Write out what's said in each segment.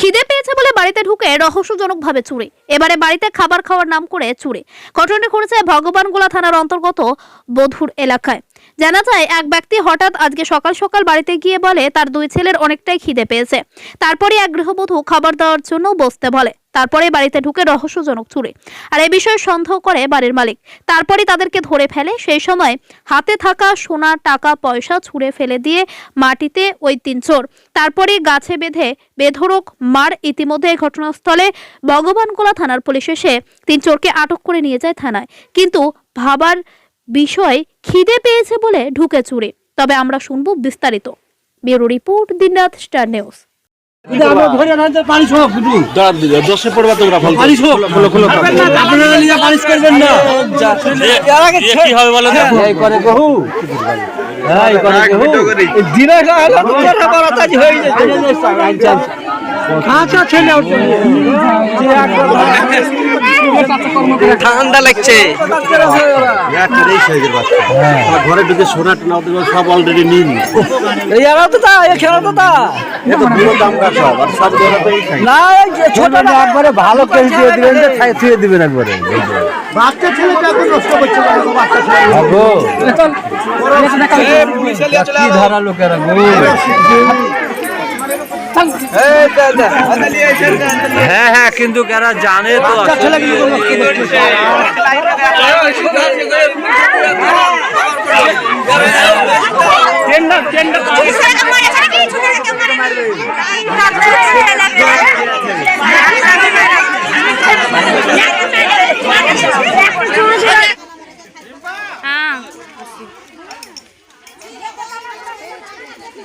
খিদে পেয়েছে বলে বাড়িতে ঢুকে রহস্যজনকভাবে চুরি। এবারে বাড়িতে খাবার খাওয়ার নাম করে চুরি। ঘটনাটি ঘটেছে ভগবানগোলা থানার অন্তর্গত বধুর এলাকায়। জানা যায়, এক ব্যক্তি হঠাৎ আজকে সকাল সকাল বাড়িতে গিয়ে বলে, তার দুই ছেলের অনেকটাই খিদে পেয়েছে। তারপরে এক গৃহবধূ খাবার দেওয়ার জন্য বসতে বলে। তারপরে বাড়িতে ঢুকে রহস্যজনক চুরি। আর এ বিষয়ে সন্দেহ করে বাড়ির মালিক। তারপরে তাদেরকে ধরে ফেলে। সেই সময় হাতে থাকা সোনা, টাকা, পয়সা ছুঁড়ে ফেলে দিয়ে মাটিতে ওই তিন চোর। তারপরে গাছে বেঁধে বেধরক মার ইতিমধ্যে ঘটনাস্থলে ভগবানগোলা থানার পুলিশ এসে তিন চোরকে আটক করে নিয়ে যায় থানায়। কিন্তু ভাবার বিষয় খিদে পেয়েছে বলে ঢুকে চুরি। তবে আমরা শুনব বিস্তারিত। ব্যুরো রিপোর্ট দিনরাত স্টার নিউজ। ঠান্ডা লাগছে। ঘরে ঢুকে সোনা টোনা সব অলরেডি নিন এই খেলা তো তা। না একবারে ভালো দিয়ে দিবেন যে খাই দিবেন একবারে বাচ্চা ছেলেটা এখন নষ্ট করছে বাচ্চা ছেলে কি ধরা লোকেরা গো হ্যাঁ হ্যাঁ কিন্তু এরা জানে তো নষ্ট করছে হ্যাঁ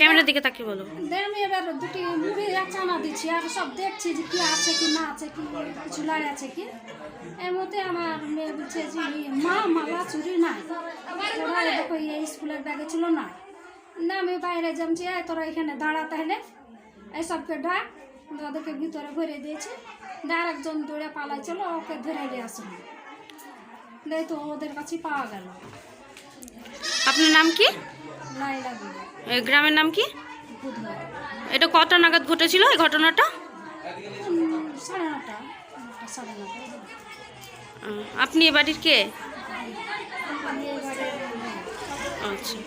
ক্যামেরার দিকে তাকিয়ে বলো। দিয়ে আমি এবার দুটি মুড়ি এক চানা দিচ্ছি আর সব দেখছি যে কি আছে কি না আছে কি কিছু লাই আছে কি। এর মধ্যে আমার মেয়ে বলছে যে মা মালা চুরি নাই। ওরা দেখো এই স্কুলের ব্যাগে ছিল না। না আমি বাইরে জমছি "এই তোরা এখানে দাঁড়া তাহলে। এই সবকে ডাক ওদেরকে ভিতরে ভরে দিয়েছি। দিয়ে আরেকজন দৌড়ে পালাই চলো ওকে ধরে নিয়ে আসুন দেখ তো ওদের কাছে পাওয়া গেল। আপনার নাম কি? লাই লাগবে এই গ্রামের নাম কি? এটা কটা নাগাদ ঘটেছিল এই ঘটনাটা? আপনি এ বাড়ির কে? আচ্ছা।